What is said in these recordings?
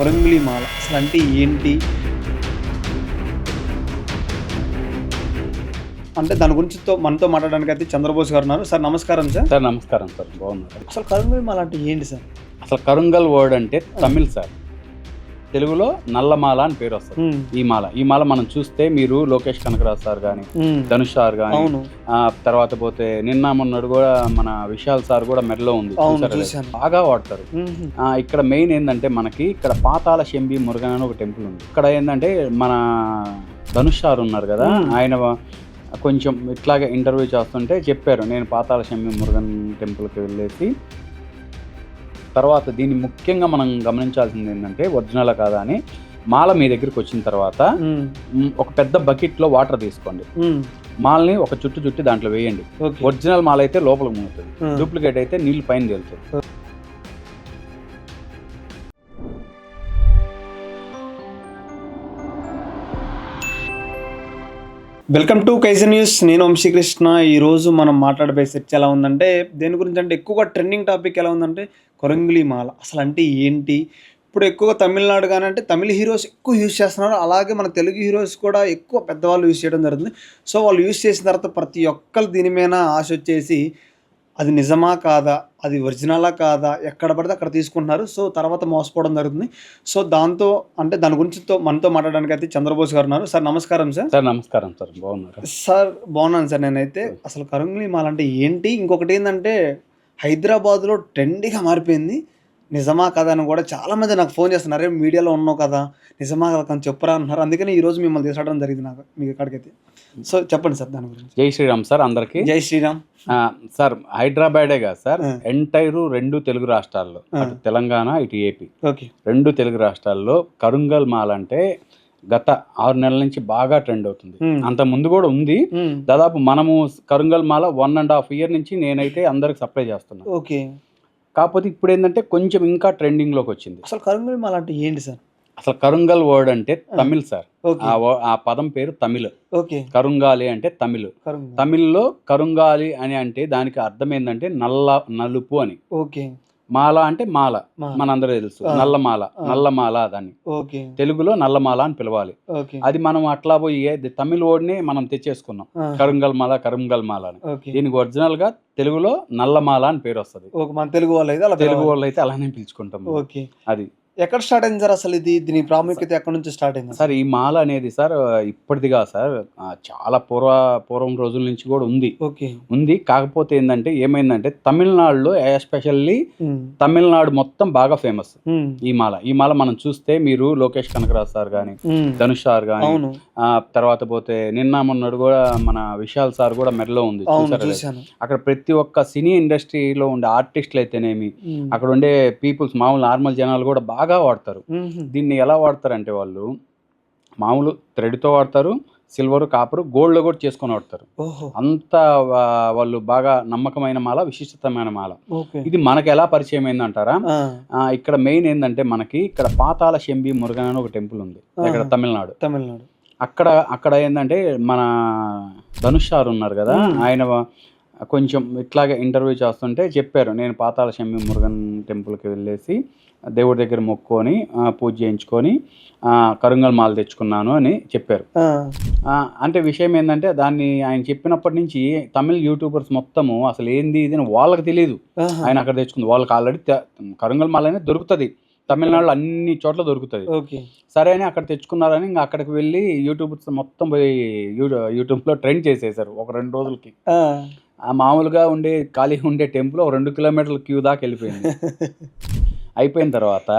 కొరంగిలి మాల. అసలు అంటే ఏంటి? అంటే దాని గురించి మనతో మాట్లాడడానికి అయితే చంద్రబోస్ గారు ఉన్నారు. సార్ నమస్కారం సార్. సార్ నమస్కారం సార్. బాగున్నారు. అసలు కొరంగిలి మాల అంటే ఏంటి సార్? అసలు కరుంగల్ వర్డ్ అంటే తమిళ్ సార్. తెలుగులో నల్లమాల అని పేరు వస్తుంది. ఈ మాల. ఈ మాల మనం చూస్తే మీరు లోకేష్ కనకరాజ్ సార్ కానీ ధనుష్ సార్ కానీ అవును. తర్వాత పోతే నిన్న మొన్నడు కూడా మన విశాల్ సార్ కూడా మెడలో ఉంది. బాగా వాడతారు. ఇక్కడ మెయిన్ ఏంటంటే మనకి ఇక్కడ పాతాల శంభి మురుగన్ అని ఒక టెంపుల్ ఉంది. ఇక్కడ ఏంటంటే మన ధనుష్ సార్ ఉన్నారు కదా. ఆయన కొంచెం ఇట్లాగే ఇంటర్వ్యూ చేస్తుంటే చెప్పారు. నేను పాతాల శంభి మురుగన్ టెంపుల్కి వెళ్ళేసి తర్వాత దీన్ని ముఖ్యంగా మనం గమనించాల్సింది ఏంటంటే ఒరిజినల్ కాదా అని మాల మీ దగ్గరికి వచ్చిన తర్వాత ఒక పెద్ద బకెట్లో వాటర్ తీసుకోండి. మాల్ని ఒక చుట్టు చుట్టి దాంట్లో వేయండి. ఒరిజినల్ మాల అయితే లోపలికి మునుగుతుంది. ఆ. డూప్లికేట్ అయితే నీళ్ళు పైన తేలుతుంది. Welcome to Kaizen News. నేను వంశీకృష్ణ ఈరోజు మనం మాట్లాడబోయే చర్చ ఎలా ఉందంటే దేని గురించి అంటే ఎక్కువగా ట్రెండింగ్ టాపిక్ ఎలా ఉందంటే కొరంగిలి మాల. అసలు అంటే ఏంటి? ఇప్పుడు ఎక్కువగా తమిళనాడు కానీ అంటే తమిళ హీరోస్ ఎక్కువ యూజ్ చేస్తున్నారు. అలాగే మన తెలుగు హీరోస్ కూడా ఎక్కువ పెద్దవాళ్ళు యూజ్ చేయడం జరుగుతుంది. సో వాళ్ళు యూజ్ చేసిన తర్వాత ప్రతి ఒక్కరు దీని మీద ఆశ వచ్చేసి అది నిజమా కాదా? అది ఒరిజినలా కాదా? ఎక్కడ పడితే అక్కడ తీసుకుంటున్నారు. సో తర్వాత మోసపోవడం జరుగుతుంది. సో దాంతో అంటే దాని గురించి మనతో మాట్లాడడానికి అయితే చంద్రబోస్ గారు ఉన్నారు. సార్ నమస్కారం సార్. సార్ నమస్కారం సార్. బాగున్నారు? సార్ బాగున్నాను సార్ నేనైతే. అసలు కరంగులి మాల అంటే ఏంటి? ఇంకొకటి ఏంటంటే హైదరాబాద్లో ట్రెండీగా మారిపోయింది. నిజమా కదా అని కూడా చాలా మంది నాకు ఫోన్ చేస్తున్నారు. అరే మీడియాలో ఉన్నావు కదా నిజమా కదా కొంచెం చెప్పరా అంటున్నారు అందుకని ఈ రోజు మిమ్మల్ని తీసుకురావడం జరిగింది నాకు మీకు ఎక్కడికైతే సో చెప్పండి సార్ దాని గురించి. జై శ్రీరామ్ సార్ అందరికి. జై శ్రీరామ్. సార్ హైదరాబాదే కాదు సార్. ఎంటైర్ రెండు తెలుగు రాష్ట్రాల్లో. అటు తెలంగాణ ఇటు ఏపీ. ఓకే. రెండు తెలుగు రాష్ట్రాల్లో కరుంగల్ మాల్ అంటే గత ఆరు నెలల నుంచి బాగా ట్రెండ్ అవుతుంది. అంత ముందు కూడా ఉంది. దాదాపు మనము కరుంగల్ మాల వన్ అండ్ హాఫ్ ఇయర్ నుంచి నేనైతే అందరికి సప్లై చేస్తున్నాను ఓకే. కాకపోతే ఇప్పుడు ఏంటంటే కొంచెం ఇంకా ట్రెండింగ్లోకి వచ్చింది. అసలు కరంగులి మాల అంటే ఏంటి సార్? అసలు కరుంగల్ వర్డ్ అంటే తమిళ్ సార్. ఆ పదం పేరు తమిళ్. ఓకే. కరుంగాలి అంటే తమిళ్. తమిళ్ళో కరుంగాలి అని అంటే దానికి అర్థం ఏంటంటే నల్ల నలుపు అని. ఓకే. మాల అంటే మాల. మనందరూ తెలుసు. నల్లమాల. నల్లమాల దాన్ని. ఓకే. తెలుగులో నల్లమాల అని పిలవాలి. అది మనం అట్లా పోయి తమిళ వర్డ్ని మనం తెచ్చేసుకున్నాం. కరుంగల్ మాల కరుంగల్ మాల అని. దీనికి ఒరిజినల్గా తెలుగులో నల్లమాల అని పేరు వస్తుంది. మన తెలుగు వాళ్ళు అయితే అలా తెలుగు. వాళ్ళు అయితే అలానే పిలుచుకుంటాం ఓకే. అది. ఎక్కడ స్టార్ట్ అయింది సార్ అసలు ఇది? దీని ప్రాముఖ్యత ఎక్కడ నుంచి స్టార్ట్ అయింది? సార్ ఈ మాల అనేది సార్ ఇప్పటిది కాదు సార్ చాలా పూర్వ పూర్వం రోజుల నుంచి కూడా ఉంది. ఓకే. ఉంది. కాకపోతే ఏంటంటే ఏమైందంటే తమిళనాడులో ఎస్పెషల్లీ తమిళనాడు మొత్తం బాగా ఫేమస్. ఈ మాల. ఈ మాల మనం చూస్తే మీరు లోకేష్ కనకరాజ్ సార్ కానీ ఉమ్, ధనుష్ సార్ కానీ తర్వాత పోతే నిన్న మొన్నడు కూడా మన విశాల్ సార్ కూడా మెడలో ఉంది. అక్కడ ప్రతి ఒక్క సినీ ఇండస్ట్రీలో ఉండే ఆర్టిస్టులు అయితేనేమి అక్కడ ఉండే పీపుల్స్ మామూలు నార్మల్ జనాలు కూడా బాగా వాడతారు. ఉమ్, దీన్ని ఎలా వాడతారంటే వాళ్ళు మామూలు థ్రెడ్తో వాడతారు సిల్వర్ కాపర్ గోల్డ్లో కూడా చేసుకొని వాడతారు. అంత వాళ్ళు బాగా నమ్మకమైన మాల విశిష్టమైన మాల. ఇది మనకు ఎలా పరిచయం ఆ, ఇక్కడ మెయిన్ ఏంటంటే మనకి ఇక్కడ పాతాల శంభి మురుగన్ అని ఒక టెంపుల్ ఉంది. ఇక్కడ. తమిళనాడు. తమిళనాడు. అక్కడ అక్కడ ఏంటంటే మన ధనుష్ సార్ ఉన్నారు కదా. ఆయన కొంచెం ఇట్లాగే ఇంటర్వ్యూ చేస్తుంటే చెప్పారు. నేను పాతాల శంభి మురుగన్ టెంపుల్కి వెళ్ళేసి దేవుడి దగ్గర మొక్కుకొని పూజ చేయించుకొని ఆ, కరుంగల్ మాల తెచ్చుకున్నాను అని చెప్పారు. అంటే విషయం ఏంటంటే దాన్ని ఆయన చెప్పినప్పటి నుంచి తమిళ యూట్యూబర్స్ మొత్తము అసలు ఏంది ఇది వాళ్ళకి తెలియదు. ఆయన అక్కడ తెచ్చుకుంది. వాళ్ళకి ఆల్రెడీ కరుంగల్ మాల అనేది దొరుకుతుంది. తమిళనాడులో అన్ని చోట్ల దొరుకుతుంది. సరే అని అక్కడ తెచ్చుకున్నారని ఇంకా అక్కడికి వెళ్ళి యూట్యూబర్స్ మొత్తం పోయి యూట్యూబ్లో ట్రెండ్ చేసేసారు ఒక రెండు రోజులకి. ఆ, ఆ మామూలుగా ఉండే ఖాళీగా ఉండే టెంపుల్ ఒక రెండు కిలోమీటర్ల క్యూ దాకా వెళ్ళిపోయింది. అయిపోయిన తర్వాత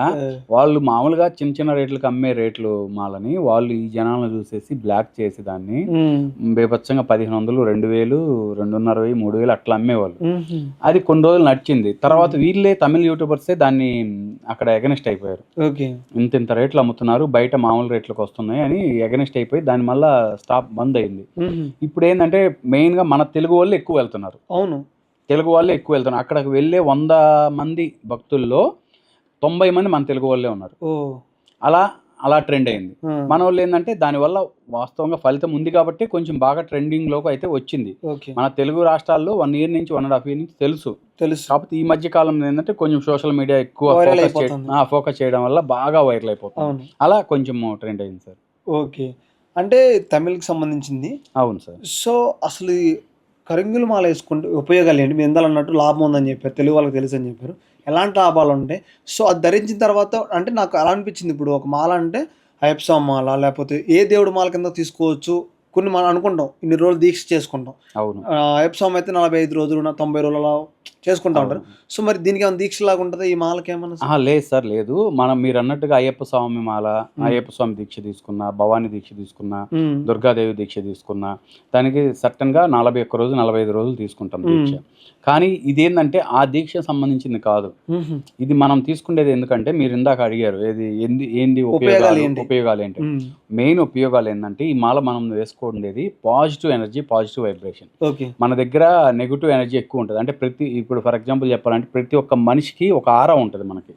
వాళ్ళు మామూలుగా చిన్న చిన్న రేట్లకు అమ్మే రేట్లు మాలని వాళ్ళు ఈ జనాలను చూసేసి బ్లాక్ చేసి దాన్ని బేపచ్చంగా పదిహేను వందలు రెండు వేలు రెండున్నర వెయ్యి మూడు వేలు అట్లా అమ్మేవాళ్ళు. అది కొన్ని రోజులు నడిచింది. తర్వాత వీళ్ళే తమిళ యూట్యూబర్సే దాన్ని అక్కడ ఎగనెస్ట్ అయిపోయారు. ఇంత ఇంత రేట్లు అమ్ముతున్నారు బయట మామూలు రేట్లకు వస్తున్నాయి అని ఎగనెస్ట్ అయిపోయి దాని వల్ల స్టాప్ బంద్ అయింది. ఇప్పుడు ఏంటంటే మెయిన్గా మన తెలుగు వాళ్ళు ఎక్కువ వెళ్తున్నారు. అవును. తెలుగు వాళ్ళే ఎక్కువ వెళ్తున్నారు. అక్కడికి వెళ్ళే వంద మంది భక్తుల్లో తొంభై మంది మన తెలుగు వాళ్ళే ఉన్నారు. అలా అలా ట్రెండ్ అయింది. మన వాళ్ళు ఏంటంటే దానివల్ల వాస్తవంగా ఫలితం ఉంది కాబట్టి కొంచెం బాగా ట్రెండింగ్లోకి అయితే వచ్చింది. మన తెలుగు రాష్ట్రాల్లో వన్ ఇయర్ నుంచి వన్ అండ్ హాఫ్ ఇయర్ నుంచి తెలుసు. తెలుసు. కాకపోతే ఈ మధ్య కాలంలో ఏంటంటే కొంచెం సోషల్ మీడియా ఎక్కువ ఫోకస్. చేయడం వల్ల బాగా వైరల్ అయిపోతుంది. అలా కొంచెం ట్రెండ్ అయింది సార్. ఓకే. అంటే తమిళ్కి సంబంధించింది. అవును సార్. సో అసలు కరింగులు మాల వేసుకుంటే ఉపయోగాలు ఏంటి? మీరు ఎందాలు అన్నట్టు లాభం ఉందని చెప్పారు. తెలుగు వాళ్ళకి తెలుసు అని చెప్పారు. ఎలాంటి లాభాలు ఉంటాయి సో అది ధరించిన తర్వాత అంటే నాకు అలా అనిపించింది. ఇప్పుడు ఒక మాల అంటే అయ్యప్ప మాల లేకపోతే ఏ దేవుడు మాల కింద తీసుకోవచ్చు కొన్ని మనం అనుకుంటాం ఇన్ని రోజులు దీక్ష చేసుకుంటాం. అవును. స్వామి అయితే నలభై ఐదు రోజులు తొంభై రోజులు చేసుకుంటా ఉంటారు. సో మరి దీనికి ఏమైనా దీక్ష లాగా ఉంటుందా? ఈ మాలకి ఏమన్నా లేదు సార్ లేదు. మనం మీరు అన్నట్టుగా అయ్యప్ప స్వామి మాల అయ్యప్ప స్వామి దీక్ష తీసుకున్నా భవానీ దీక్ష తీసుకున్నా దుర్గాదేవి దీక్ష తీసుకున్నా దానికి సర్టన్గా నలభై ఒక్క రోజు నలభై ఐదు రోజులు తీసుకుంటాం దీక్ష. కానీ ఇదేంటంటే ఆ దీక్ష సంబంధించింది కాదు. ఇది మనం తీసుకునేది ఎందుకంటే మీరు ఇందాక అడిగారు ఏది ఏంది ఏంది ఉపయోగాలు ఉపయోగాలు ఏంటి? ఉపయోగాలు ఏంటి? ఉమ్, మెయిన్ ఉపయోగాలు ఏంటంటే ఈ మాల మనం వేసుకోండేది positive energy positive vibration. Okay. మన దగ్గర నెగిటివ్ ఎనర్జీ ఎక్కువ ఉంటుంది. అంటే ప్రతి ఇప్పుడు ఫర్ ఎగ్జాంపుల్ చెప్పాలంటే ప్రతి ఒక్క మనిషికి ఒక ఆరా ఉంటుంది మనకి.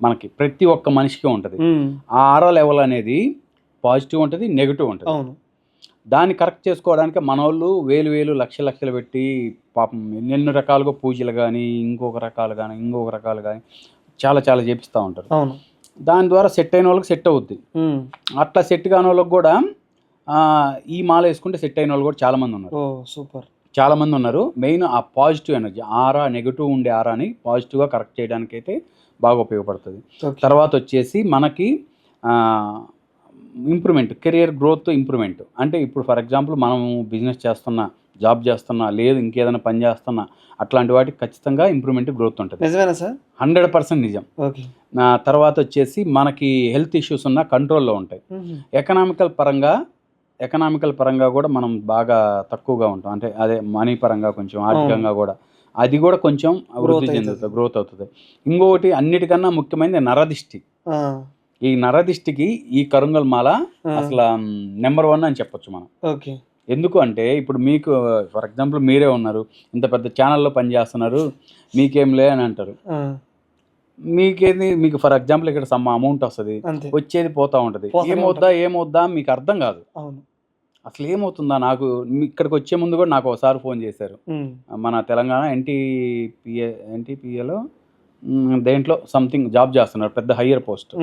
మనకి ప్రతి ఒక్క మనిషికి ఉంటుంది. ఆ ఆరా లెవెల్ అనేది పాజిటివ్ ఉంటుంది నెగిటివ్ ఉంటుంది. అవును. దాన్ని కరెక్ట్ చేసుకోవడానికి మన వాళ్ళు వేలు వేలు లక్ష లక్షలు పెట్టి పాపం ఎన్నెన్నో రకాలుగా పూజలు కానీ ఇంకొక రకాలు కానీ ఇంకొక రకాలు కానీ చాలా చాలా చేపిస్తూ ఉంటారు. అవును. దాని ద్వారా సెట్ అయిన వాళ్ళకి సెట్ అవుద్ది. అట్లా సెట్ కాని వాళ్ళకి కూడా ఈ మాల వేసుకుంటే సెట్ అయిన వాళ్ళు కూడా చాలామంది ఉన్నారు. ఓ సూపర్. చాలామంది ఉన్నారు. మెయిన్ ఆ పాజిటివ్ ఎనర్జీ ఆరా నెగిటివ్ ఉండే ఆరాని పాజిటివ్గా కరెక్ట్ చేయడానికి అయితే బాగా ఉపయోగపడుతుంది. తర్వాత వచ్చేసి మనకి ఇంప్రూవ్మెంట్ కెరియర్ గ్రోత్ ఇంప్రూవ్మెంట్. అంటే ఇప్పుడు ఫర్ ఎగ్జాంపుల్ మనం బిజినెస్ చేస్తున్నా జాబ్ చేస్తున్నా లేదు ఇంకేదైనా పని చేస్తున్నా అట్లాంటి వాటికి ఖచ్చితంగా ఇంప్రూవ్మెంట్ గ్రోత్ ఉంటుంది. నిజమేనా సార్? హండ్రెడ్ పర్సెంట్ నిజం. ఓకే. తర్వాత వచ్చేసి మనకి హెల్త్ ఇష్యూస్ ఉన్న కంట్రోల్లో ఉంటాయి. ఎకనామికల్ పరంగా ఎకనామికల్ పరంగా కూడా మనం బాగా తక్కువగా ఉంటాం. అంటే అదే మనీ పరంగా కొంచెం ఆర్థికంగా కూడా. అది కూడా కొంచెం అభివృద్ధి. చెందుతుంది గ్రోత్ అవుతుంది. ఇంకొకటి అన్నిటికన్నా ముఖ్యమైనది నరదిష్టి. ఈ నరదిష్టికి ఈ కరుంగల్ మాల అసలు నెంబర్ వన్ అని చెప్పొచ్చు మనం. ఓకే. ఎందుకు అంటే ఇప్పుడు మీకు ఫర్ ఎగ్జాంపుల్ మీరే ఉన్నారు ఇంత పెద్ద ఛానల్లో పనిచేస్తున్నారు మీకేం లే అని అంటారు. మీకేది? మీకు ఫర్ ఎగ్జాంపుల్ ఇక్కడ సమ్ అమౌంట్ వస్తుంది వచ్చేది పోతా ఉంటుంది. ఏమవుద్దా ఏమవుద్దా మీకు అర్థం కాదు. అసలు ఏమవుతుందా? నాకు ఇక్కడికి వచ్చే ముందు కూడా నాకు ఒకసారి ఫోన్ చేశారు. మన తెలంగాణ ఎన్టీపీఏ ఎన్టీపీఏలో దేంట్లో సంథింగ్ జాబ్ చేస్తున్నారు పెద్ద హయ్యర్ పోస్ట్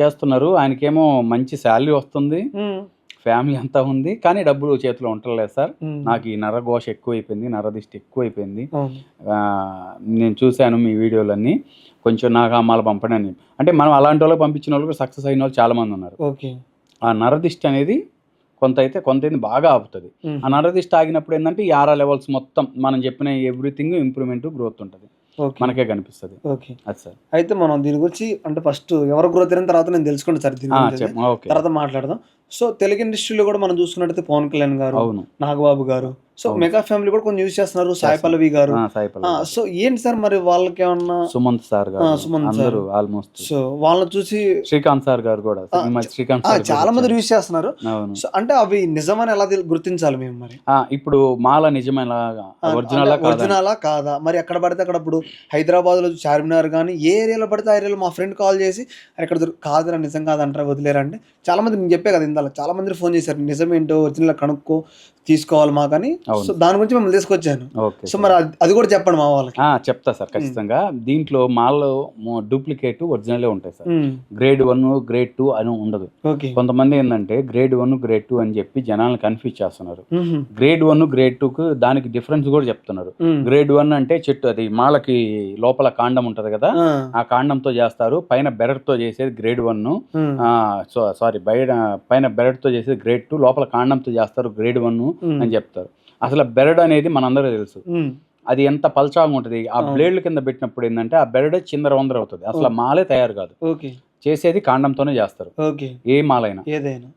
చేస్తున్నారు. ఆయనకేమో మంచి శాలరీ వస్తుంది. ఫ్యామిలీ అంతా ఉంది. కానీ డబ్బులు చేతిలో ఉండలేదు సార్. నాకు ఈ నరఘోష ఎక్కువైపోయింది నరదిష్టి ఎక్కువైపోయింది. నేను చూశాను మీ వీడియోలన్నీ. కొంచెం నాకు అమ్మాలు పంపండి అని అంటే మనం అలాంటి వాళ్ళకి పంపించిన వాళ్ళు సక్సెస్ అయిన వాళ్ళు చాలామంది ఉన్నారు. ఓకే. ఆ నరదిష్టి అనేది కొంత అయితే కొంత అయితే బాగా ఆపుతుంది. ఆ నరదిష్టి ఆగినప్పుడు ఏంటంటే ఈ ఆరా లెవెల్స్ మొత్తం మనం చెప్పిన ఎవ్రీథింగ్ ఇంప్రూవ్మెంట్ గ్రోత్ ఉంటుంది. మనకే కనిపిస్తుంది. ఓకే. అది సార్. అయితే మనం దీని గురించి అంటే ఫస్ట్ ఎవరు గ్రోత్ అయిన తర్వాత నేను తెలుసుకుంటాను సార్ తర్వాత మాట్లాడదాం. సో తెలుగు ఇండస్ట్రీలో కూడా మనం చూసుకున్నట్టయితే పవన్ కళ్యాణ్ గారు అవును. నాగబాబు గారు సో. మెగా ఫ్యామిలీ కూడా కొంచెం యూజ్ చేస్తున్నారు సాయి పల్లవి గారు. సో ఏంటి సార్ మరి వాళ్ళకి ఏమన్నా సుమంత్ సార్ గారు సుమంత్ సార్. ఆల్మోస్ట్ సో వాళ్ళని చూసి శ్రీకాంత్ సార్ గారు కూడా శ్రీకాంత్ చాలా మంది. యూజ్ చేస్తున్నారు సో అంటే అవి నిజమని ఎలా గుర్తించాలి మేము మరి ఇప్పుడు మాల నిజమైన ఒరిజినల్ కాదా ఒరిజినలా కాదా మరి ఎక్కడ పడితే అక్కడ ఇప్పుడు హైదరాబాద్లో చార్మినార్ కానీ ఏ ఏరియాలో పడితే ఆ ఏరియాలో మా ఫ్రెండ్ కాల్ చేసి "అరే, ఇక్కడ దొరికి- కాదురా నిజం కాదంటారా వదిలేరా అంటే చాలా మంది నేను చెప్పే కదా ఇందాక చాలా మంది ఫోన్ చేశారు నిజమేంటో ఒరిజినల్ కనుక్కో తీసుకోవాలి మాకని అవును. సో దాని గురించి మిమ్మల్ని తీసుకొచ్చాను. సో మరి అది- కూడా చెప్పండి మా వాళ్ళకి. చెప్తా సార్ ఖచ్చితంగా. దీంట్లో మాల్లో డూప్లికేట్ ఒరిజినలే ఉంటాయి sir. Grade one grade two అని ఉండదు. కొంతమంది ఏంటంటే గ్రేడ్ వన్ గ్రేడ్ టూ అని చెప్పి జనాలను కన్ఫ్యూజ్ చేస్తున్నారు. గ్రేడ్ వన్ గ్రేడ్ టూకు దానికి డిఫరెన్స్ కూడా చెప్తున్నారు. గ్రేడ్ వన్ అంటే చెట్టు అది మాలకి లోపల కాండం ఉంటది కదా ఆ, కాండంతో చేస్తారు. పైన బెరట్తో చేసేది గ్రేడ్ వన్. సారీ బయట పైన బెరట్తో చేసేది గ్రేడ్ టూ లోపల కాండంతో చేస్తారు గ్రేడ్ వన్ అని చెప్తారు. అసలు బెరడ్ అనేది మనందరూ తెలుసు. అది ఎంత పల్చాగా ఉంటుంది. ఆ. బ్లేడ్ల కింద పెట్టినప్పుడు ఏంటంటే ఆ బెరడ్ చిందర వందర అవుతుంది. అసలు మాలే తయారు కాదు. చేసేది కాండంతోనే చేస్తారు. ఓకే. ఏ మాలైనా. ఏదైనా.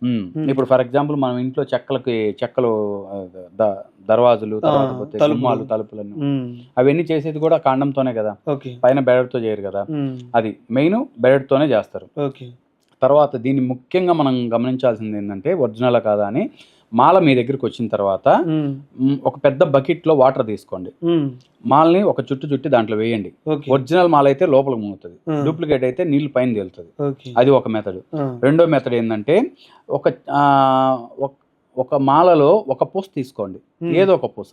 ఇప్పుడు ఫర్ ఎగ్జాంపుల్ మనం ఇంట్లో చెక్కలకి చెక్కలు దర్వాజులు తలుపులు. ఉమ్, అవన్నీ చేసేది కూడా కాండంతోనే కదా. పైన బెరడ్తో చేయరు కదా. అది మెయిన్ బెరడ్తోనే చేస్తారు. తర్వాత దీన్ని ముఖ్యంగా మనం గమనించాల్సింది ఏంటంటే ఒరిజినల్ కాదా అని మాల మీ దగ్గరికి వచ్చిన తర్వాత ఒక పెద్ద బకెట్లో వాటర్ తీసుకోండి. మాల్ని ఒక చుట్టు చుట్టి దాంట్లో వేయండి. ఒరిజినల్ మాల అయితే లోపలికి మునుగుతుంది ఆ. డూప్లికేట్ అయితే నీళ్ళు పైన తేలుతుంది. అది ఒక మెథడ్ రెండో మెథడ్ ఏంటంటే ఒక ఒక- మాలలో ఒక పూస తీసుకోండి. ఏదో ఒక పూస.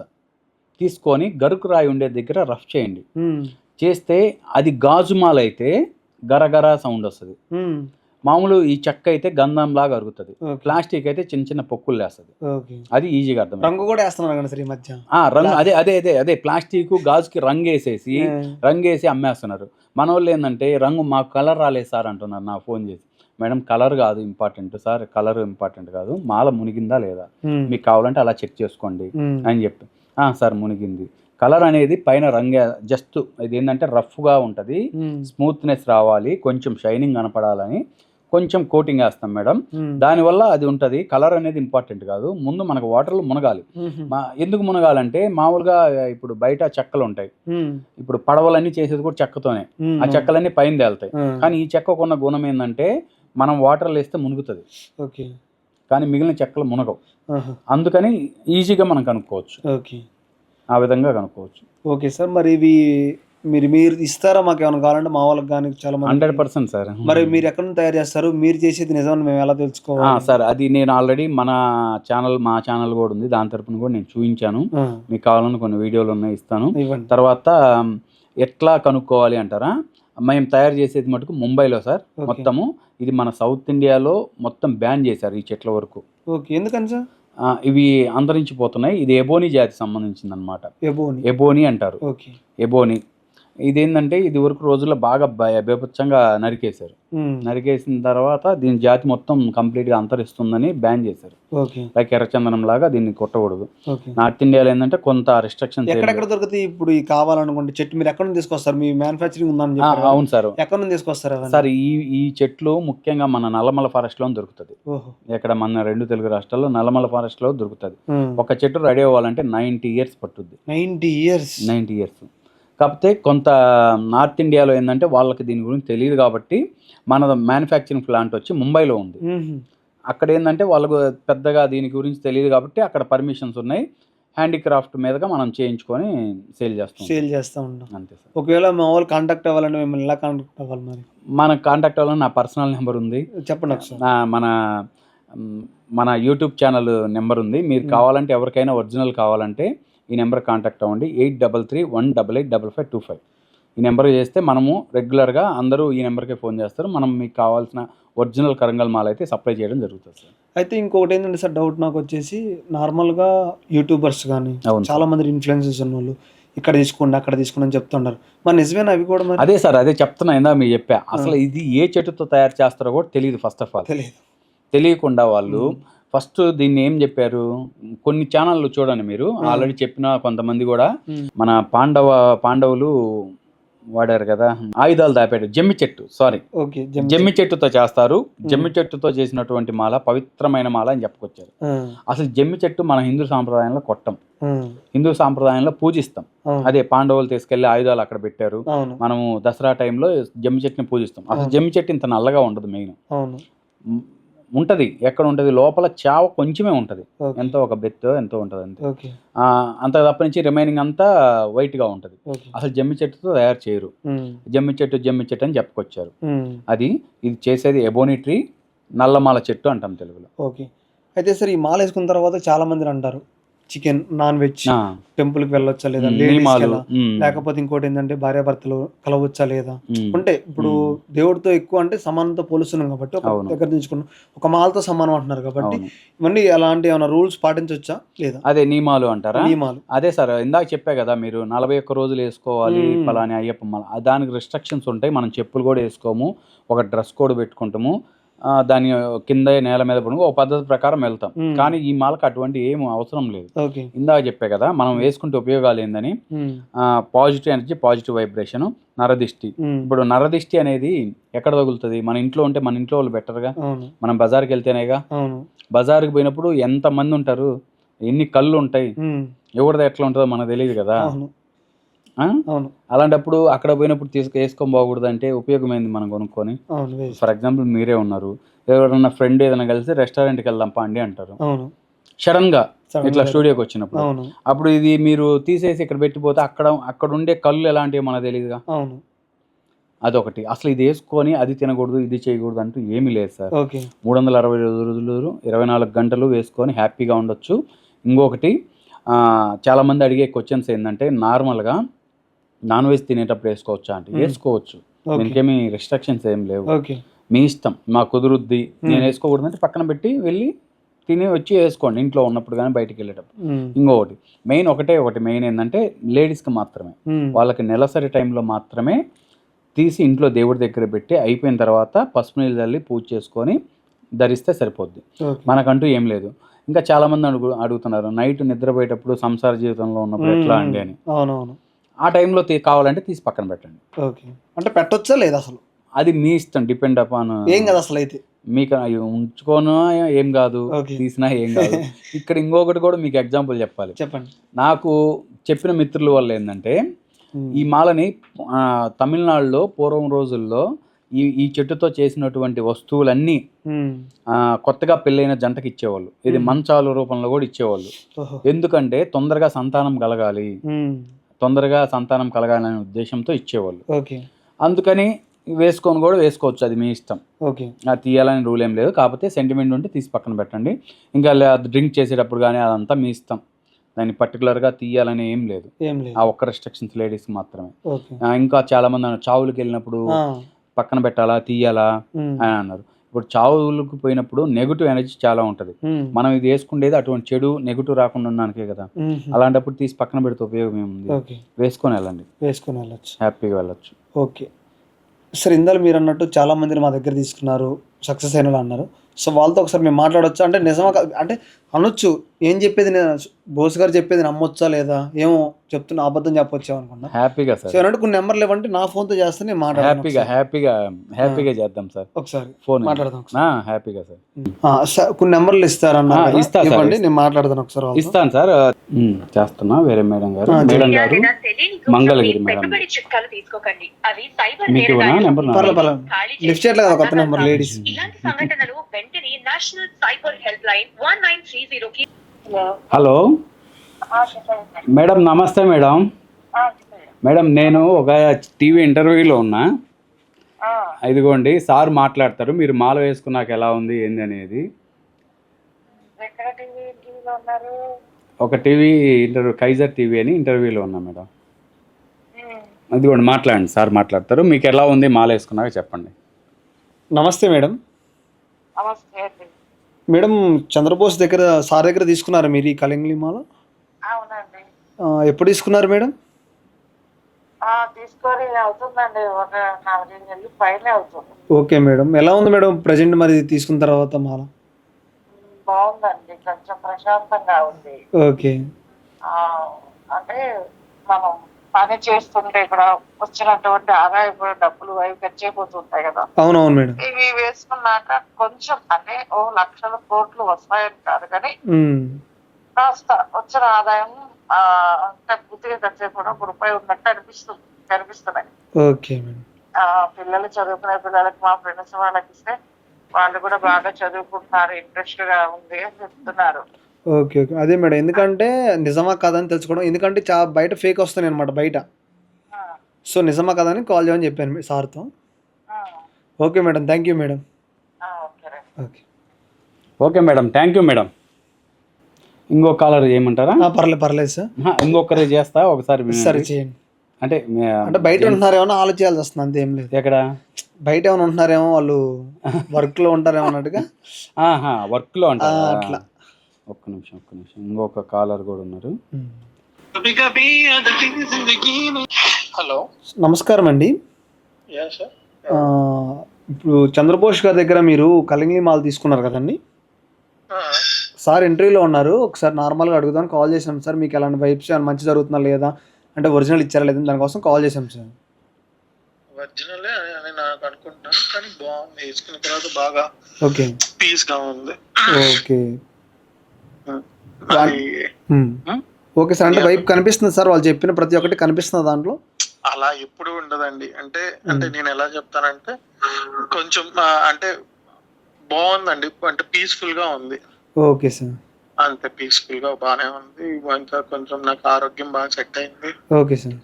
తీసుకొని గరుకు రాయి ఉండే దగ్గర రఫ్ చేయండి. చేస్తే అది గాజు మాల అయితే గరగర సౌండ్ వస్తుంది. మామూలు ఈ చెక్క అయితే గంధంలాగా అరుగుతుంది. ఓకే. ప్లాస్టిక్ అయితే చిన్న చిన్న పొక్కులు లేస్తుంది. ఓకే. అది ఈజీగా అర్థం రంగు కూడా వేస్తున్నారు సార్ ఈ మధ్య? రంగు అదే అదే అదే అదే ప్లాస్టిక్ గాజుకి రంగు వేసేసి రంగు వేసి అమ్మేస్తున్నారు. మన వాళ్ళు ఏంటంటే రంగు మాకు కలర్ రాలేదు సార్ అంటున్నారు నా ఫోన్ చేసి. మేడం కలర్ కాదు ఇంపార్టెంట్ సార్ కలర్ ఇంపార్టెంట్ కాదు మాల మునిగిందా లేదా? మీకు కావాలంటే అలా చెక్ చేసుకోండి అని చెప్పి. "ఆ, సార్ మునిగింది. కలర్ అనేది పైన రంగు జస్ట్ ఇది ఏంటంటే రఫ్గా ఉంటుంది. స్మూత్నెస్ రావాలి కొంచెం షైనింగ్ కనపడాలని. కొంచెం కోటింగ్ వేస్తాం మేడం. దానివల్ల అది ఉంటుంది. కలర్ అనేది ఇంపార్టెంట్ కాదు. ముందు మనకు వాటర్లో మునగాలి. ఎందుకు మునగాలంటే మామూలుగా ఇప్పుడు బయట చెక్కలు ఉంటాయి. ఇప్పుడు పడవలన్నీ చేసేది కూడా చెక్కతోనే. ఆ చెక్కలన్నీ పైన తేలుతాయి. కానీ ఈ చెక్కకున్న గుణం ఏంటంటే మనం వాటర్లో వేస్తే మునుగుతుంది. ఓకే. కానీ మిగిలిన చెక్కలు మునగవు. అందుకని ఈజీగా మనం కనుక్కోవచ్చు. ఓకే. ఆ విధంగా కనుక్కోవచ్చు. ఓకే సార్ మరి ఇవి మీరు మీరు ఇస్తారా మాకు ఏమైనా కావాలంటే మా వాళ్ళకి కానీ చాలా మంది హండ్రెడ్ పర్సెంట్ సార్. మరి మీరు ఎక్కడ నుంచి తయారు చేస్తారు? మీరు చేసేది నిజమని మేము ఎలా తెలుసుకోవాలి? సార్ అది నేను ఆల్రెడీ మన ఛానల్ మా ఛానల్ కూడా ఉంది. దాని తరపున కూడా నేను చూపించాను మీకు కావాలని కొన్ని వీడియోలు ఉన్నాయి ఇస్తాను. తర్వాత ఎట్లా కనుక్కోవాలి అంటారా? మేము తయారు చేసేది మటుకు ముంబైలో సార్. మొత్తము. ఇది మన సౌత్ ఇండియాలో మొత్తం బ్యాన్ చేశారు ఈ చెట్ల వరకు. ఓకే ఎందుకని సార్? ఇవి అంతరించిపోతున్నాయి. ఇది ఎబోని జాతి సంబంధించింది అనమాట ఎబోని. ఎబోని అంటారు. ఓకే. ఎబోని. ఇదేంటంటే ఇది వరకు రోజుల్లో బాగా భయ బీభత్సంగా నరికేశారు. నరికేసిన తర్వాత దీని జాతి మొత్తం కంప్లీట్గా అంతరిస్తుందని బ్యాన్ చేశారు. లైక్ ఎర్రచందనం లాగా దీన్ని కొట్టకూడదు. నార్త్ ఇండియాలో ఏంటంటే కొంత రిస్ట్రిక్షన్స్ ఎక్కడెక్కడ దొరుకుతాయి ఇప్పుడు కావాలనుకుంటే చెట్టు మీరు ఎక్కడ నుంచి తీసుకొస్తారు? మీ మ్యానుఫ్యాక్చరింగ్ ఉందని. అవును సార్. ఎక్కడ నుంచి తీసుకొస్తారు? సార్ ఈ ఈ చెట్లు ముఖ్యంగా మన నల్లమల ఫారెస్ట్లో దొరుకుతుంది. ఓహో. ఇక్కడ మన రెండు తెలుగు రాష్ట్రాల్లో నల్లమల ఫారెస్ట్లో దొరుకుతుంది. ఉమ్, ఒక చెట్టు రెడీ అవ్వాలంటే నైంటీ ఇయర్స్ పట్టుద్ది. 90 ఇయర్స్. Ninety years. కాకపోతే కొంత నార్త్ ఇండియాలో ఏంటంటే వాళ్ళకి దీని గురించి తెలియదు కాబట్టి మన మ్యానుఫ్యాక్చరింగ్ ప్లాంట్ వచ్చి ముంబైలో ఉంది. అక్కడ ఏంటంటే వాళ్ళకు పెద్దగా దీని గురించి తెలియదు కాబట్టి అక్కడ పర్మిషన్స్ ఉన్నాయి. హ్యాండీక్రాఫ్ట్ మీదుగా మనం చేయించుకొని సేల్ చేస్తాం సేల్ చేస్తూ ఉంటాం. అంతే సార్. ఒకవేళ మా వాళ్ళు కాంటాక్ట్ అవ్వాలంటే మిమ్మల్ని ఎలా కాంటాక్ట్ అవ్వాలి మరి? మన కాంటాక్ట్ అవ్వాలని నా పర్సనల్ నెంబర్ ఉంది. చెప్పండి ఒకసారి. మన మన యూట్యూబ్ ఛానల్ నెంబర్ ఉంది. మీరు కావాలంటే ఎవరికైనా ఒరిజినల్ కావాలంటే ఈ నెంబర్ కాంటాక్ట్ అవ్వండి. Eight double three one double eight double five two five. ఈ నెంబర్ చేస్తే మనము రెగ్యులర్గా అందరూ ఈ నెంబర్కే ఫోన్ చేస్తారు. మనం మీకు కావాల్సిన ఒరిజినల్ కరంగల్ మాల్ అయితే సప్లై చేయడం జరుగుతుంది సార్. అయితే ఇంకొకటి ఏంటంటే సార్ డౌట్ నాకు వచ్చేసి నార్మల్గా యూట్యూబర్స్ కానీ అవును చాలా మంది ఇన్ఫ్లుయెన్సెస్ ఉన్న వాళ్ళు ఇక్కడ తీసుకోండి అక్కడ తీసుకోండి అని చెప్తున్నారు మరి నిజమేనా అవి కూడా మరి? అదే సార్ అదే చెప్తున్నా ఇందా మీకు చెప్పా. అసలు ఇది ఏ చెట్టుతో తయారు చేస్తారో కూడా తెలియదు ఫస్ట్ ఆఫ్ ఆల్. తెలియదు తెలియకుండా వాళ్ళు ఫస్ట్ దీన్ని ఏం చెప్పారు? కొన్ని ఛానళ్ళు చూడండి మీరు. ఆల్రెడీ చెప్పిన కొంతమంది కూడా. మన పాండవ పాండవులు వాడారు కదా? ఆయుధాలు దాపాడు జమ్మి చెట్టు సారీ జమ్మి చెట్టుతో చేస్తారు. జమ్మి చెట్టుతో చేసినటువంటి మాల పవిత్రమైన మాల అని చెప్పుకొచ్చారు. అసలు జమ్మి చెట్టు మన హిందూ సాంప్రదాయంలో కొట్టం. హిందూ సాంప్రదాయంలో పూజిస్తాం. అదే పాండవులు తీసుకెళ్ళి ఆయుధాలు అక్కడ పెట్టారు. మనము దసరా టైంలో జమ్మి చెట్టుని పూజిస్తాం. అసలు జమ్మి చెట్టు ఇంత నల్లగా ఉండదు మెయిన్. ఉంటది. ఎక్కడ ఉంటది? లోపల చావ కొంచెమే ఉంటది. ఎంతో ఒక బెత్తు ఎంతో ఉంటది అంతే. అంత తప్ప నుంచి రిమైనింగ్ అంతా వైట్గా ఉంటది. అసలు జమ్మి చెట్టుతో తయారు చేయరు. జమ్మి చెట్టు జమ్మి చెట్టు అని చెప్పుకొచ్చారు. అది ఇది చేసేది ఎబోని ట్రీ నల్లమాల చెట్టు అంటాం తెలుగులో. ఓకే. అయితే సార్ ఈ మాల వేసుకున్న తర్వాత చాలా మంది అంటారు. చికెన్ నాన్ వెజ్ టెంపుల్కి వెళ్ళొచ్చా లేదా లేడీస్ లేకపోతే ఇంకోటి ఏంటంటే భార్యాభర్తలు కలవచ్చా లేదా? అంటే ఇప్పుడు దేవుడితో ఎక్కువ అంటే సమానంతో పోలుస్తున్నాం కాబట్టి ఒక. దగ్గర తీసుకున్నాం ఒక మాలతో సమానం అంటున్నారు కాబట్టి. ఇవన్నీ అలాంటి ఏమైనా రూల్స్ పాటించవచ్చా లేదా? అదే నియమాలు అంటారా? నియమాలు. అదే సార్ ఇందాక చెప్పా కదా మీరు నలభై ఒక్క రోజులు వేసుకోవాలి. పలాని అయ్యప్ప దానికి రెస్ట్రిక్షన్స్ ఉంటాయి మనం చెప్పులు కూడా వేసుకోము ఒక డ్రెస్ కోడ్ పెట్టుకుంటాము. దాని కింద నేల మీద పడుకు ఒక పద్ధతి ప్రకారం వెళ్తాం. కానీ ఈ మాలకు అటువంటి ఏం అవసరం లేదు. ఇందాక చెప్పా కదా మనం వేసుకుంటే ఉపయోగాలు ఏందని? పాజిటివ్ ఎనర్జీ పాజిటివ్ వైబ్రేషన్ నరదిష్టి. ఇప్పుడు నరదిష్టి అనేది ఎక్కడ తగులుతుంది? మన ఇంట్లో ఉంటే మన ఇంట్లో వాళ్ళు బెటర్గా మనం బజార్కి వెళ్తేనేగా బజార్కి పోయినప్పుడు ఎంత మంది ఉంటారు? ఎన్ని కళ్ళు ఉంటాయి? ఎవరిది ఎట్లా ఉంటుందో మనకు తెలియదు కదా? అవును. అలాంటప్పుడు అక్కడ పోయినప్పుడు తీసుకు వేసుకొని పోకూడదు అంటే ఉపయోగమైంది మనం కొనుక్కొని. అవును. ఫర్ ఎగ్జాంపుల్ మీరే ఉన్నారు. ఎవరైనా ఫ్రెండ్ ఏదైనా కలిసి రెస్టారెంట్కి వెళ్దాం పండి అంటారు. అవును. సడన్గా ఇట్లా. స్టూడియోకి వచ్చినప్పుడు. అవును. అప్పుడు ఇది మీరు తీసేసి ఇక్కడ పెట్టిపోతే అక్కడ అక్కడ ఉండే కళ్ళు ఎలాంటివి మనకు తెలియదుగా అవును. అదొకటి. అసలు ఇది వేసుకొని అది తినకూడదు ఇది చేయకూడదు అంటూ ఏమీ లేదు సార్. మూడు వందల అరవై రోజులు ఇరవై నాలుగు గంటలు వేసుకొని హ్యాపీగా ఉండొచ్చు. ఇంకొకటి చాలామంది అడిగే క్వశ్చన్స్ ఏంటంటే నార్మల్గా నాన్ వెజ్ తినేటప్పుడు వేసుకోవచ్చా అంటే. వేసుకోవచ్చు. దీనికేమీ రెస్ట్రిక్షన్స్ ఏం లేవు. మీ ఇష్టం మా కుదురుద్ది నేను. వేసుకోకూడదు అంటే పక్కన పెట్టి వెళ్ళి తిని వచ్చి వేసుకోండి. ఇంట్లో ఉన్నప్పుడు కానీ బయటికి వెళ్ళేటప్పుడు. ఇంకొకటి మెయిన్ ఒకటే ఒకటి మెయిన్ ఏంటంటే లేడీస్కి మాత్రమే. వాళ్ళకి నెలసరి టైంలో మాత్రమే తీసి ఇంట్లో దేవుడి దగ్గర పెట్టి అయిపోయిన తర్వాత పసుపు నీళ్ళు చల్లి పూజ చేసుకొని ధరిస్తే సరిపోద్ది. మనకంటూ ఏం లేదు. ఇంకా చాలా మంది అడుగు అడుగుతున్నారు. నైట్ నిద్రపోయేటప్పుడు సంసార జీవితంలో ఉన్నప్పుడు ఎట్లా అండి అని. అవునవును. ఆ టైంలో తీ కావాలంటే తీసి పక్కన పెట్టండి. ఓకే. అంటే పెట్టొచ్చా లేదా అసలు? అది మీ ఇష్టం డిపెండ్ అపాన్ ఏం కదా అసలు అయితే. మీకు అవి ఉంచుకోను ఏం కాదు. తీసినా ఏం కాదు. ఇక్కడ ఇంకొకటి కూడా మీకు ఎగ్జాంపుల్ చెప్పాలి. చెప్పండి. నాకు చెప్పిన మిత్రుల వల్ల ఏంటంటే ఈ మాలని తమిళనాడులో పూర్వం రోజుల్లో ఈ ఈ చెట్టుతో చేసినటువంటి వస్తువులన్నీ కొత్తగా పెళ్ళైన జంటకి ఇచ్చేవాళ్ళు. ఇది. మంచాల రూపంలో కూడా ఇచ్చేవాళ్ళు. ఎందుకంటే తొందరగా సంతానం కలగాలి. తొందరగా సంతానం కలగాలనే ఉద్దేశంతో ఇచ్చేవాళ్ళు. ఓకే. అందుకని వేసుకొని కూడా వేసుకోవచ్చు అది మీ ఇష్టం. ఓకే. అది తీయాలని రూల్ ఏం లేదు కాకపోతే సెంటిమెంట్ ఉంటే తీసి పక్కన పెట్టండి. ఇంకా డ్రింక్ చేసేటప్పుడు కానీ అదంతా మీ ఇష్టం. దాన్ని పర్టికులర్గా తీయాలని ఏం లేదు. ఆ ఒక్క రెస్ట్రిక్షన్స్ లేడీస్కి మాత్రమే. ఇంకా చాలా మంది చావులకు వెళ్ళినప్పుడు పక్కన పెట్టాలా తీయాలా? అని అన్నారు. ఇప్పుడు చావులకు పోయినప్పుడు నెగిటివ్ ఎనర్జీ చాలా ఉంటుంది. మనం ఇది వేసుకుండేది అటువంటి చెడు నెగిటివ్ రాకుండా ఉండడానికే కదా. అలాంటప్పుడు తీసి పక్కన పెడితే ఉపయోగం ఏముంది? వేసుకొని వెళ్ళండి. వేసుకొని వెళ్ళొచ్చు. హ్యాపీగా వెళ్ళొచ్చు. ఓకే. సార్ ఇందాక మీరు అన్నట్టు చాలా మందిని మా దగ్గర తీసుకున్నారు సక్సెస్ అయిన వాళ్ళు అన్నారు. సో వాళ్ళతో ఒకసారి మేము మాట్లాడొచ్చు? అంటే నిజమా అంటే అనొచ్చు. ఏం చెప్పేది నేను? బోస్ గారు చెప్పేది నమ్మొచ్చా లేదా? ఏమో చెప్తున్నా అబద్ధం చెప్పొచ్చావు అనుకున్నా. హ్యాపీగా సో సార్ ఏమంటే కొన్ని నెంబర్లు ఇవ్వండి నా ఫోన్తో చేస్తే నేను మాట్లాడతాను హ్యాపీగా హ్యాపీగా హ్యాపీగా చేద్దాం సార్. ఒకసారి ఫోన్ మాట్లాడదాం హ్యాపీగా సార్. కొన్ని నెంబర్లు ఇస్తారన్నా ఆ, ఇస్తా సార్, ఇవ్వండి. నేను మాట్లాడతాను ఒకసారి. ఇస్తాను సార్. చేస్తున్నా వేరే మేడం గారు. మేడం. గారు మంగళగిరి మేడం. మీకు నెంబర్ లిఫ్ట్ చేయట్లేదు కొత్త నెంబర్ లేడీస్. ఇలాంటి సంఘటనలు వెంటనే national cyber help line one nine three hello. Madam నమస్తే మేడం. మేడం నేను ఒక టీవీ ఇంటర్వ్యూలో ఉన్నా. ఇదిగోండి సార్ మాట్లాడతారు. మీరు మాల వేసుకున్నాక ఎలా ఉంది ఏంది అనేది. ఎక్కడ టీవీ టీవీలో ఉన్నారు? ఒక టీవీ ఇంటర్వ్యూ కైజర్ టీవీ అని ఇంటర్వ్యూలో ఉన్నా మేడం. అదిగోండి మాట్లాడండి. సార్ మాట్లాడతారు. మీకు ఎలా ఉంది మాల వేసుకున్నాక చెప్పండి. నమస్తే మేడం. నమస్తే మేడం చంద్రబోస్ దగ్గర సార్ దగ్గర తీసుకున్నారా మీరు ఈ కలింగ్లీ మాల? అవునండి. ఎప్పుడు తీసుకున్నారు మేడం? తీసుకొని అవుతుందండి ఒక నాలుగైదు నెలలు పైన అవుతుంది. Okay madam. ఎలా ఉంది మేడం ప్రజెంట్ మరి తీసుకున్న తర్వాత మాల? బాగుందండి కొంచెం ప్రశాంతంగా ఉంది. ఓకే. అంటే మనం పని చేస్తుంటే ఇక్కడ వచ్చినటువంటి ఆదాయపు డబ్బులు అవి ఖర్చు అయిపోతుంటాయి కదా. అవునవును మేడం. ఇవి వేసుకున్నాక కొంచెం అంటే ఓ లక్షల కోట్లు వస్తాయని కాదు కానీ కాస్త వచ్చిన ఆదాయం ఆ, అంటే పూర్తిగా ఖర్చు అయిపోవడం ఒక రూపాయి ఉన్నట్టు అనిపిస్తుంది కనిపిస్తున్నాయి. ఓకే పిల్లలు చదువుకునే పిల్లలకి మా ఫ్రెండ్స్ వాళ్ళకి ఇస్తే వాళ్ళు కూడా బాగా చదువుకుంటున్నారు ఇంట్రెస్ట్గా ఉంది అని చెప్తున్నారు. Okay okay. అదే మేడం. ఎందుకంటే నిజమా కాదని తెలుసుకోవడం. ఎందుకంటే చా బయట ఫేక్ వస్తున్నాయి అనమాట బయట. ఆ, సో నిజమా కదా అని కాల్ చేయమని చెప్పాను మీ సార్తో. ఆ, okay madam. Thank you madam. ఆ, okay. Okay. Okay madam. Thank you madam. ఇంకో కాలర్ చేయమంటారా ఆ, పర్లేదు పర్లేదు సార్. ఇంకొకరు చేస్తా ఒకసారి. సరే చేయండి. అంటే అంటే బయట ఉంటున్నారేమో ఆలోచించాల్సి వస్తుంది అంతే ఏం లేదు. ఎక్కడ? బయట ఏమైనా ఉంటున్నారేమో వాళ్ళు వర్క్లో ఉంటారేమో అన్నట్టుగా. ఆహా వర్క్లో ఆ, అంటారా అట్లా. ఒక్క నిమిషం ఒక్క నిమిషం. ఇంకొక కాలర్ కూడా ఉన్నారు. హలో నమస్కారం అండి. యా సార్ ఆ, ఇప్పుడు చంద్రబోస్ గారి దగ్గర మీరు కలింగ్లీ మాల్ తీసుకున్నారు కదండి. సార్ ఇంటర్వ్యూలో ఉన్నారు. ఒకసారి నార్మల్గా అడుగుదాం కాల్ చేసాం సార్. మీకు ఎలాంటి వైబ్స్ మంచి జరుగుతుందా లేదా? అంటే ఒరిజినల్ ఇచ్చారా లేదా దానికోసం కాల్ చేసాం సార్. ఒరిజినల్ అని నాకు అనుకుంటున్నాను కానీ బాగుంది. వేసుకున్న తర్వాత బాగా ఓకే. పీస్గా ఉంది. ఓకే. ఓకే సార్ అంటే వైబ్ కనిపిస్తుంది సార్ వాళ్ళు చెప్పిన ప్రతి ఒక్కటి కనిపిస్తుంది దాంట్లో? అలా ఎప్పుడు ఉండదండి. అంటే అంటే నేను ఎలా చెప్తానంటే కొంచెం అంటే బాగుందండి. అంటే పీస్ఫుల్గా ఉంది. Okay sir. అంతే పీస్ఫుల్గా బాగానే ఉంది. ఇంకా కొంచెం నాకు ఆరోగ్యం బాగా సెట్ అయింది. Okay sir.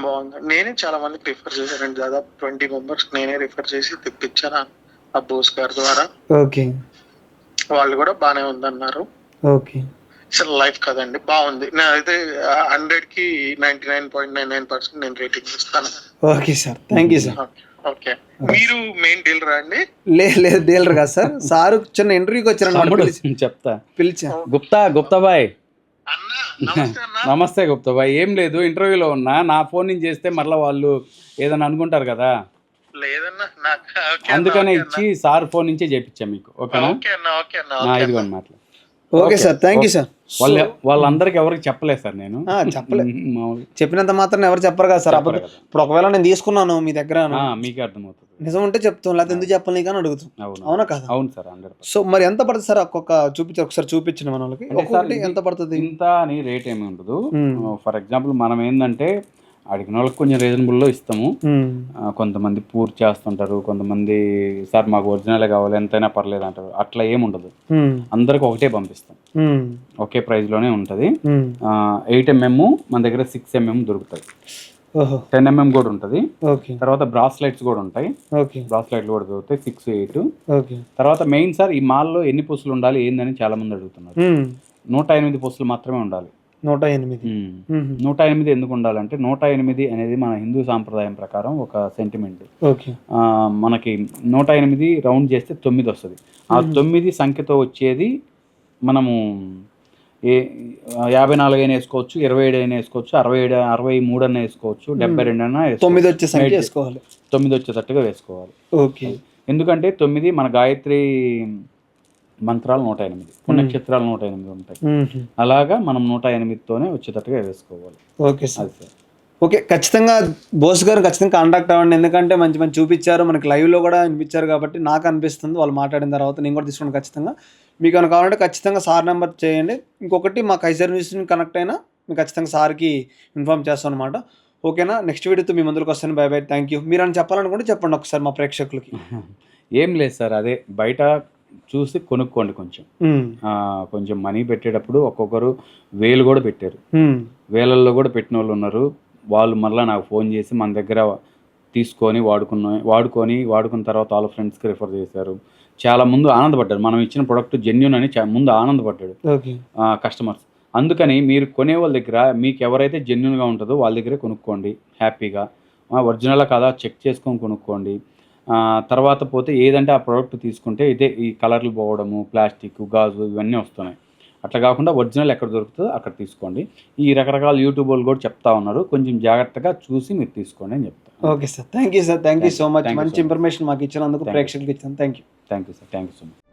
బాగుంది. నేనే చాలా మందికి రిఫర్ చేశానండి దాదాపు ట్వంటీ మెంబర్స్ నేనే రిఫర్ చేసి తెప్పించాను ఆ బోస్ గారి ద్వారా. ఓకే. వాళ్ళు కూడా బాగానే ఉందన్నారు. ఓకే. అసలు లైఫ్ కదండి బాగుంది. నేనైతే హండ్రెడ్కి ninety nine point nine nine percent నేను రేటింగ్ ఇస్తాను. Okay sir thank you sir. Okay మీరు మెయిన్ డీలరా అండి? లేదు లేదు డీలర్ కాదు సార్. సార్ చిన్న ఇంటర్వ్యూకి పిలిచి చెప్తా. పిలిచా. గుప్తా గుప్తా బాయ్. అన్న నమస్తే అన్న. నమస్తే గుప్తా బాయ్. ఏం లేదు ఇంటర్వ్యూలో ఉన్నా. నా ఫోన్ నుంచి చేస్తే మరలా వాళ్ళు ఏదైనా అనుకుంటారు కదా. లేదన్నా అందుకనే ఇచ్చి సార్ ఫోన్ నుంచే చేపించాం మీకు. ఓకేనా? ఓకే. ఇదిగోండి మాటలు okay sir thank you sir. వాళ్ళ వాళ్ళందరికి ఎవరికి చెప్పలేదు సార్ నేను. ఆ, చెప్పలే మామూలుగా చెప్పినంత మాత్రం ఎవరు చెప్పరు కదా సార్. ఇప్పుడు ఒకవేళ నేను తీసుకున్నాను మీ దగ్గర మీకే అర్థమవుతుంది. నిజం ఉంటే చెప్తాం లేకపోతే ఎందుకు చెప్పాలి నీకు అని అడుగుతాం. అవును. కదా? అవును సార్ సో మరి ఎంత పడుతుంది సార్? ఒక్కొక్క చూపించారు ఒకసారి చూపించిన మన వాళ్ళకి ఎంత పడుతుంది? ఇంత అని రేట్ ఏమి ఉండదు. ఫర్ ఎగ్జాంపుల్ మనం ఏంటంటే అడిగిన వాళ్ళకి కొంచెం రీజనబుల్లో ఇస్తాము. కొంతమంది పూర్తి చేస్తుంటారు కొంతమంది సార్ మాకు ఒరిజినల్ కావాలి ఎంతైనా పర్లేదు అంటారు. అట్లా ఏముండదు. అందరికి ఒకటే పంపిస్తాం. ఒకే ప్రైస్లోనే ఉంటుంది. ఎయిట్ ఎంఎం మన దగ్గర సిక్స్ ఎంఎం దొరుకుతాయి ఓహో. టెన్ ఎంఎం కూడా ఉంటుంది. ఓకే. తర్వాత బ్రాస్లైట్స్ కూడా ఉంటాయి. ఓకే. బ్రాస్లైట్లు కూడా దొరుకుతాయి సిక్స్ ఎయిట్ ఓకే. తర్వాత మెయిన్ సార్ ఈ మాల్లో ఎన్ని పుస్తులు ఉండాలి ఏందని చాలా మంది అడుగుతున్నారు. నూట ఎనిమిది పుస్తులు మాత్రమే ఉండాలి. నూట ఎనిమిది. నూట ఎనిమిది ఎందుకు ఉండాలంటే నూట ఎనిమిది అనేది మన హిందూ సాంప్రదాయం ప్రకారం ఒక సెంటిమెంట్. ఓకే. మనకి నూట ఎనిమిది రౌండ్ చేస్తే తొమ్మిది వస్తుంది. ఆ తొమ్మిది సంఖ్యతో వచ్చేది మనము ఏ యాభై నాలుగు అయినా వేసుకోవచ్చు ఇరవై ఏడు అయినా వేసుకోవచ్చు అరవై ఏడు అరవై మూడు అన్న వేసుకోవచ్చు డెబ్బై రెండు వేసుకోవచ్చు. తొమ్మిది వచ్చే సంఖ్య. వేసుకోవాలి. తొమ్మిది వచ్చేటట్టుగా వేసుకోవాలి. ఓకే. ఎందుకంటే తొమ్మిది మన గాయత్రి మంత్రాలు నూట ఎనిమిది పుణ్యక్షేత్రాలు నూట ఎనిమిది ఉంటాయి. అలాగా మనం నూట ఎనిమిదితోనే వచ్చేటట్టుగా వేసుకోవాలి. Okay sir. ఓకే ఖచ్చితంగా బోస్ గారు ఖచ్చితంగా కాంటాక్ట్ అవ్వండి. ఎందుకంటే మంచి మంచి చూపించారు మనకి లైవ్లో కూడా వినిపించారు కాబట్టి నాకు అనిపిస్తుంది వాళ్ళు మాట్లాడిన తర్వాత. నేను కూడా తీసుకున్నాను ఖచ్చితంగా. మీకు ఏమైనా కావాలంటే ఖచ్చితంగా సార్ నెంబర్ చేయండి. ఇంకొకటి మా కైజర్ న్యూస్ కనెక్ట్ అయినా మీకు ఖచ్చితంగా సార్కి ఇన్ఫామ్ చేస్తాను అనమాట ఓకేనా? నెక్స్ట్ వీడియోతో మీ ముందుకు వస్తాను. బై బై థ్యాంక్ యూ మీరు అని చెప్పాలనుకుంటే చెప్పండి ఒకసారి మా ప్రేక్షకులకి. ఏం లేదు సార్ అదే బయట చూసి కొనుక్కోండి కొంచెం. కొంచెం మనీ పెట్టేటప్పుడు ఒక్కొక్కరు వేలు కూడా పెట్టారు. వేలల్లో కూడా పెట్టిన వాళ్ళు ఉన్నారు. వాళ్ళు మళ్ళీ నాకు ఫోన్ చేసి మన దగ్గర తీసుకొని వాడుకున్న వాడుకొని వాడుకున్న తర్వాత వాళ్ళ ఫ్రెండ్స్కి రిఫర్ చేశారు. చాలా ముందు ఆనందపడ్డారు. మనం ఇచ్చిన ప్రొడక్ట్ జెన్యున్ అని ముందు ఆనందపడ్డాడు. కస్టమర్స్. అందుకని మీరు కొనే వాళ్ళ దగ్గర మీకు ఎవరైతే జెన్యున్గా ఉంటుందో వాళ్ళ దగ్గరే కొనుక్కోండి. హ్యాపీగా. ఒరిజినల్ కాదా? చెక్ చేసుకొని కొనుక్కోండి. తర్వాత పోతే ఏదంటే ఆ ప్రోడక్ట్ తీసుకుంటే ఇదే ఈ కలర్లు పోవడము ప్లాస్టిక్ గాజు ఇవన్నీ వస్తున్నాయి. అట్లా కాకుండా ఒరిజినల్ ఎక్కడ దొరుకుతుందో అక్కడ తీసుకోండి. ఈ రకరకాల యూట్యూబ్ వాళ్ళు కూడా చెప్తా ఉన్నారు. కొంచెం జాగ్రత్తగా చూసి మీరు తీసుకోండి అని చెప్తాను okay sir. Thank you sir. Thank you so much. మంచి. ఇన్ఫర్మేషన్ మాకు ఇచ్చినందుకు. ప్రేక్షకులకి ఇచ్చాను thank you thank you sir thank you so much